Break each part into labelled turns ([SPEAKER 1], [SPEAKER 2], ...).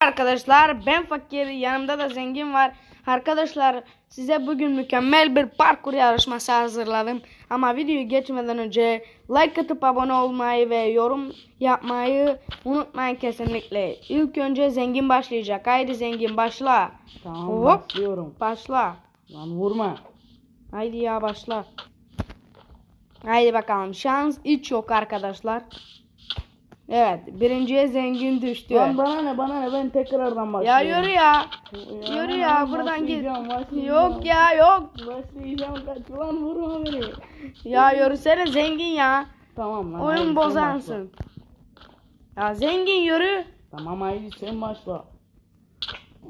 [SPEAKER 1] Arkadaşlar ben fakir yanımda da zengin var. Arkadaşlar size bugün mükemmel bir parkur yarışması hazırladım. Ama videoyu geçmeden önce like atıp abone olmayı ve yorum yapmayı unutmayın kesinlikle. İlk önce zengin başlayacak. Haydi zengin başla.
[SPEAKER 2] Tamam
[SPEAKER 1] Hop.
[SPEAKER 2] başlıyorum.
[SPEAKER 1] Başla.
[SPEAKER 2] Lan vurma.
[SPEAKER 1] Haydi ya başla. Haydi bakalım. Şans hiç yok arkadaşlar. Evet. Birinciye zengin düştü.
[SPEAKER 2] Lan bana ne bana ne ben tekrardan
[SPEAKER 1] Ya
[SPEAKER 2] başlıyorum.
[SPEAKER 1] yürü ya.
[SPEAKER 2] Ya,
[SPEAKER 1] Yürü ya buradan git.
[SPEAKER 2] başlayacağım, başlayacağım.
[SPEAKER 1] Yok ya yok.
[SPEAKER 2] Başlayacağım kaç lan vurma beni.
[SPEAKER 1] Ya yürüsene zengin ya.
[SPEAKER 2] Tamam lan. haydi
[SPEAKER 1] Oyun bozansın. Ya zengin yürü.
[SPEAKER 2] başla. Tamam haydi sen başla.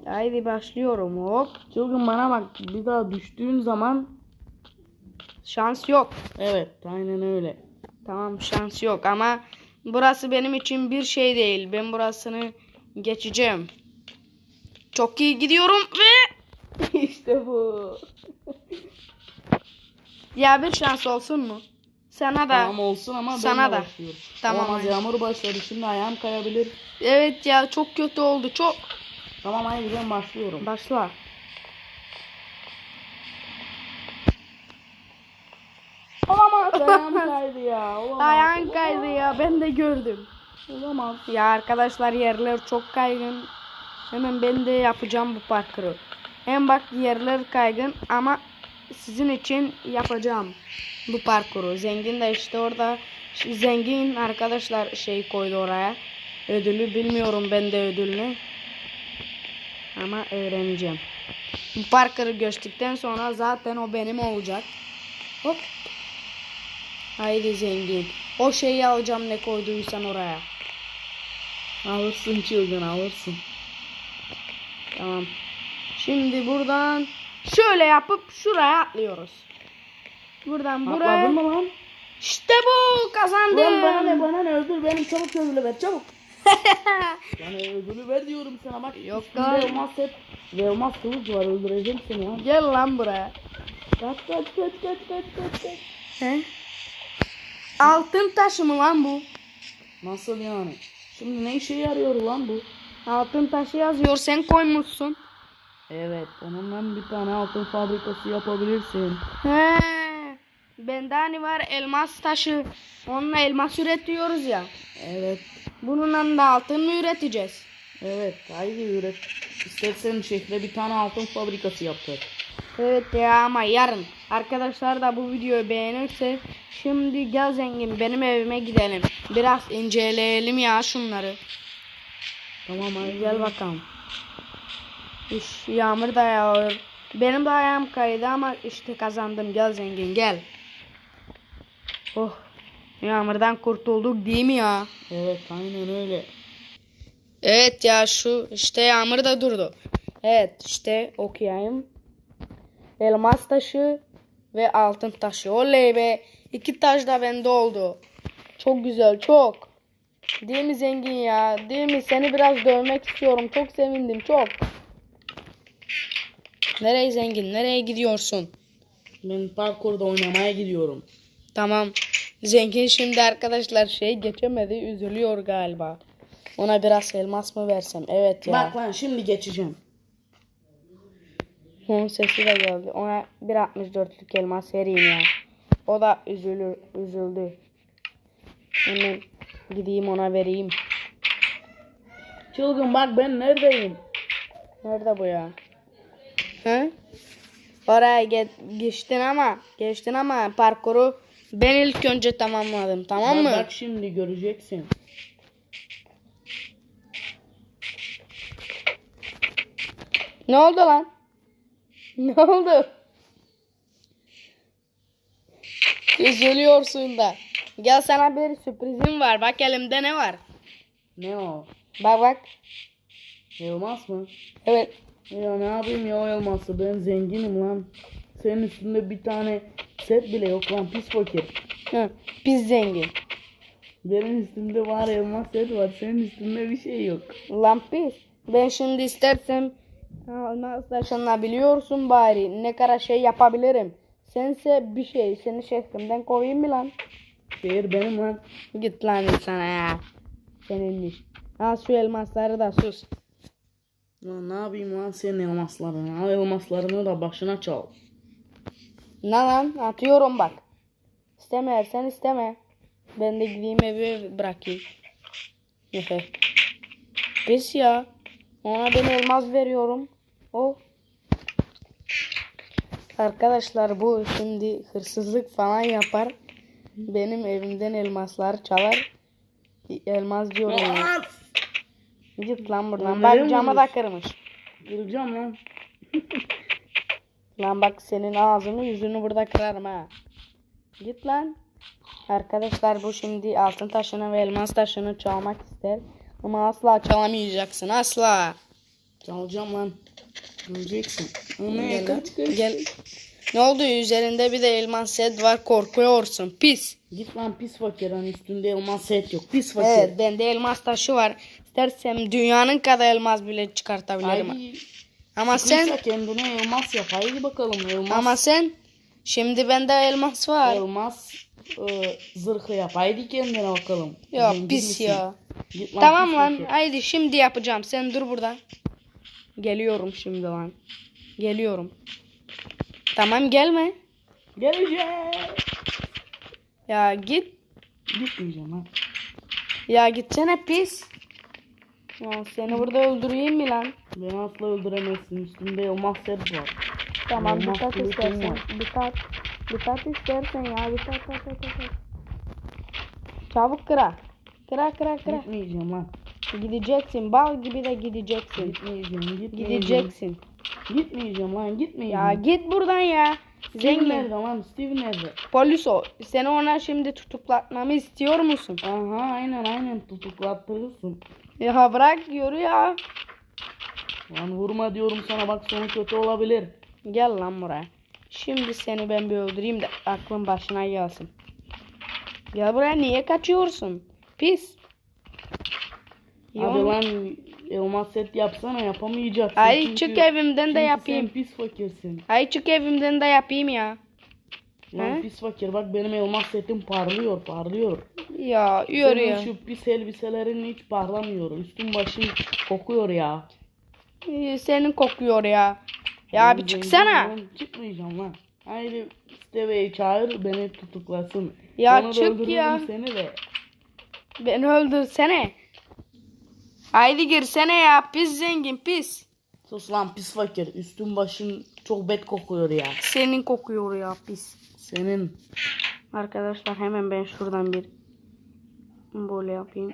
[SPEAKER 1] Haydi başlıyorum hop.
[SPEAKER 2] Çılgın bana bak bir daha düştüğün zaman
[SPEAKER 1] Şans yok.
[SPEAKER 2] evet aynen öyle.
[SPEAKER 1] Tamam şans yok ama burası benim için bir şey değil. Ben burasını geçeceğim. Çok iyi gidiyorum ve
[SPEAKER 2] işte bu.
[SPEAKER 1] ya bir şans olsun mu? Sana da.
[SPEAKER 2] Tamam olsun ama
[SPEAKER 1] Sana da.
[SPEAKER 2] başlıyorum.
[SPEAKER 1] Tamam, haydi.
[SPEAKER 2] yağmur başladı şimdi ayağım kayabilir.
[SPEAKER 1] Evet ya çok kötü oldu çok.
[SPEAKER 2] Tamam haydi ben başlıyorum.
[SPEAKER 1] Başla.
[SPEAKER 2] Olamaz ayağım kaydı ya. Olamaz.
[SPEAKER 1] Ayağın kaydı ya ben de gördüm.
[SPEAKER 2] Olamaz.
[SPEAKER 1] Ya arkadaşlar yerler çok kaygın. Hemen ben de yapacağım bu parkuru. Hem bak yerler kaygın ama sizin için yapacağım bu parkuru. Zengin de işte orada zengin arkadaşlar şey koydu oraya. Ödülü bilmiyorum ben de ödülünü. Ama öğreneceğim. Bu parkuru geçtikten sonra zaten o benim olacak. Hop. Haydi zengin. O şeyi alacağım ne koyduysan oraya.
[SPEAKER 2] Alırsın çılgın alırsın.
[SPEAKER 1] Tamam. Şimdi buradan şöyle yapıp şuraya atlıyoruz. Buradan buraya.
[SPEAKER 2] Atladın mı lan?
[SPEAKER 1] İşte bu kazandım.
[SPEAKER 2] Lan bana ne bana ne ödül benim çabuk ödülü ver çabuk. Bana ödülü ver diyorum sana bak.
[SPEAKER 1] Yok lan.
[SPEAKER 2] elmas ve elmas kılıç var öldüreceğim seni ya.
[SPEAKER 1] Gel lan buraya.
[SPEAKER 2] Kaç kaç kaç kaç kaç kaç.
[SPEAKER 1] He? Altın taşı mı lan bu?
[SPEAKER 2] Nasıl yani? Şimdi ne işe yarıyor lan bu?
[SPEAKER 1] Altın taşı yazıyor sen koymuşsun.
[SPEAKER 2] Evet onunla bir tane altın fabrikası yapabilirsin.
[SPEAKER 1] He. Bende hani var elmas taşı. Onunla elmas üretiyoruz ya.
[SPEAKER 2] Evet
[SPEAKER 1] Bununla da altın mı üreteceğiz?
[SPEAKER 2] evet haydi üret. İstersen şehre bir tane altın fabrikası yaptır.
[SPEAKER 1] Evet ya ama yarın. Arkadaşlar da bu videoyu beğenirse şimdi gel zengin benim evime gidelim. Biraz inceleyelim ya şunları.
[SPEAKER 2] Tamam haydi
[SPEAKER 1] Gel bakalım. İş, yağmur da yağıyor. Benim de ayağım kaydı ama işte kazandım. Gel zengin gel. Oh. Yağmurdan kurtulduk değil mi ya?
[SPEAKER 2] Evet aynen öyle.
[SPEAKER 1] Evet ya şu işte yağmur da durdu. Evet işte okuyayım. Elmas taşı ve altın taşı. Oley be. İki taş da bende oldu. Çok güzel çok. Değil mi zengin ya? Değil mi? Seni biraz dövmek istiyorum. Çok sevindim çok. Nereye zengin? Nereye gidiyorsun?
[SPEAKER 2] Ben parkurda oynamaya gidiyorum.
[SPEAKER 1] Tamam. Zengin şimdi arkadaşlar şey geçemedi. Üzülüyor galiba. Ona biraz elmas mı versem? Evet ya.
[SPEAKER 2] Bak lan şimdi geçeceğim.
[SPEAKER 1] Onun sesi de geldi. Ona 1.64'lük elmas vereyim ya. O da üzülür, üzüldü. Hemen gideyim ona vereyim.
[SPEAKER 2] Çılgın bak ben neredeyim?
[SPEAKER 1] Nerede bu ya? He? Oraya ge- geçtin ama geçtin ama parkuru ben ilk önce tamamladım. Tamam mı?
[SPEAKER 2] Bak şimdi göreceksin.
[SPEAKER 1] Ne oldu lan? Ne oldu? Üzülüyorsun da. Gel sana bir sürprizim var. Bak elimde ne var?
[SPEAKER 2] Ne o?
[SPEAKER 1] Bak bak.
[SPEAKER 2] Elmas mı?
[SPEAKER 1] Evet.
[SPEAKER 2] Ya ne yapayım ya elması ben zenginim lan. Senin üstünde bir tane set bile yok lan pis fakir.
[SPEAKER 1] Hı, biz zengin.
[SPEAKER 2] Benim üstümde var elmas set var senin üstünde bir şey yok.
[SPEAKER 1] Lan pis. Ben şimdi istersem almaz taşınla biliyorsun bari. Ne kadar şey yapabilirim. Sense bir şey. Seni şehrimden kovayım mı lan?
[SPEAKER 2] Şehir benim lan.
[SPEAKER 1] Git lan sana ya. Seninmiş. Al şu elmasları da sus.
[SPEAKER 2] Lan ne yapayım lan senin elmaslarını? Al elmaslarını da başına çal.
[SPEAKER 1] Ne lan atıyorum bak. İsteme sen isteme. Ben de gideyim evi bırakayım. Pis ya. Ona ben elmas veriyorum. O. Arkadaşlar bu şimdi hırsızlık falan yapar. Benim evimden elmaslar çalar. Elmas diyorum ya.
[SPEAKER 2] Lan!
[SPEAKER 1] Git lan buradan. Bak camı da kırmış.
[SPEAKER 2] Kıracağım lan.
[SPEAKER 1] Lan bak senin ağzını yüzünü burada kırarım ha. Git lan. Arkadaşlar bu şimdi altın taşını ve elmas taşını çalmak ister. Ama asla çalamayacaksın asla.
[SPEAKER 2] Çalacağım lan. Öleceksin. O ne?
[SPEAKER 1] Gel,
[SPEAKER 2] Kaç kaç.
[SPEAKER 1] gel. Ne oldu üzerinde bir de elmas set var korkuyorsun pis.
[SPEAKER 2] Git lan pis fakir hani üstünde elmas set yok. Pis fakir.
[SPEAKER 1] Evet bende elmas taşı var. İstersem dünyanın kadar elmas bile çıkartabilirim.
[SPEAKER 2] Haydi.
[SPEAKER 1] Ama sen
[SPEAKER 2] Sen kendine elmas yap. Haydi bakalım elmas.
[SPEAKER 1] ama sen şimdi bende elmas var.
[SPEAKER 2] elmas e, zırhı yap. Haydi kendine bakalım.
[SPEAKER 1] Ya
[SPEAKER 2] Zengin
[SPEAKER 1] pis
[SPEAKER 2] misin?
[SPEAKER 1] ya.
[SPEAKER 2] Git lan
[SPEAKER 1] Tamam
[SPEAKER 2] pis
[SPEAKER 1] lan.
[SPEAKER 2] fakir.
[SPEAKER 1] Haydi şimdi yapacağım. Sen dur burada. Geliyorum şimdi lan. Geliyorum. Tamam gelme.
[SPEAKER 2] Geleceğim.
[SPEAKER 1] Ya git.
[SPEAKER 2] Gitmeyeceğim lan.
[SPEAKER 1] Ya gitsene pis. Ya seni burada öldüreyim mi lan?
[SPEAKER 2] Beni asla öldüremezsin. Üstünde elmas set var.
[SPEAKER 1] Tamam dikkat
[SPEAKER 2] kılıcım
[SPEAKER 1] istersen.
[SPEAKER 2] var.
[SPEAKER 1] Dikkat. Dikkat istersen ya. Dikkat dikkat dikkat. dikkat. Çabuk kıra. Kıra kıra kıra.
[SPEAKER 2] Gitmeyeceğim lan.
[SPEAKER 1] Gideceksin. Bal gibi de gideceksin.
[SPEAKER 2] Gitmeyeceğim. Gitmeyeceğim.
[SPEAKER 1] Gideceksin.
[SPEAKER 2] Gitmeyeceğim lan. Gitmeyeceğim.
[SPEAKER 1] Ya git buradan ya.
[SPEAKER 2] Steve
[SPEAKER 1] Zengin.
[SPEAKER 2] nerede lan? Steve nerede?
[SPEAKER 1] Polis o. Seni ona şimdi tutuklatmamı istiyor musun?
[SPEAKER 2] Aha aynen aynen tutuklattırırsın.
[SPEAKER 1] Ya bırak yürü ya.
[SPEAKER 2] Lan vurma diyorum sana bak sonu kötü olabilir.
[SPEAKER 1] Gel lan buraya. Şimdi seni ben bir öldüreyim de aklın başına gelsin. Gel buraya niye kaçıyorsun? Pis.
[SPEAKER 2] Hadi
[SPEAKER 1] Yok.
[SPEAKER 2] lan elmas set yapsana yapamayacaksın.
[SPEAKER 1] Ay
[SPEAKER 2] çünkü-
[SPEAKER 1] çık evimden de
[SPEAKER 2] çünkü
[SPEAKER 1] yapayım.
[SPEAKER 2] Sen pis fakirsin.
[SPEAKER 1] Ay çık evimden de yapayım ya.
[SPEAKER 2] Lan
[SPEAKER 1] He?
[SPEAKER 2] pis fakir bak benim elmas setim parlıyor parlıyor.
[SPEAKER 1] Ya yürü
[SPEAKER 2] Senin şu pis elbiselerin hiç parlamıyor. Üstün başın kokuyor ya.
[SPEAKER 1] Ee, Senin kokuyor ya. Ya bir çıksana.
[SPEAKER 2] lan, Çıkmayacağım lan. Haydi Steve'yi çağır beni tutuklasın.
[SPEAKER 1] Ya
[SPEAKER 2] Sonra da
[SPEAKER 1] çık
[SPEAKER 2] öldürürüm
[SPEAKER 1] ya.
[SPEAKER 2] Seni de.
[SPEAKER 1] Beni öldürsene. Haydi girsene ya pis zengin pis.
[SPEAKER 2] Sus lan pis fakir. Üstün başın çok bet kokuyor ya.
[SPEAKER 1] Senin kokuyor ya pis.
[SPEAKER 2] Senin.
[SPEAKER 1] Arkadaşlar hemen ben şuradan bir böyle yapayım.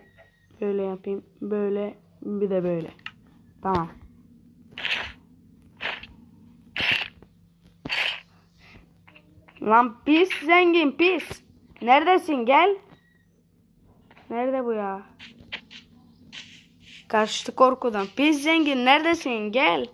[SPEAKER 1] Böyle yapayım. Böyle bir de böyle. Tamam. Lan pis zengin pis. Neredesin gel. Nerede bu ya? Kaçtı korkudan. Pis zengin neredesin gel.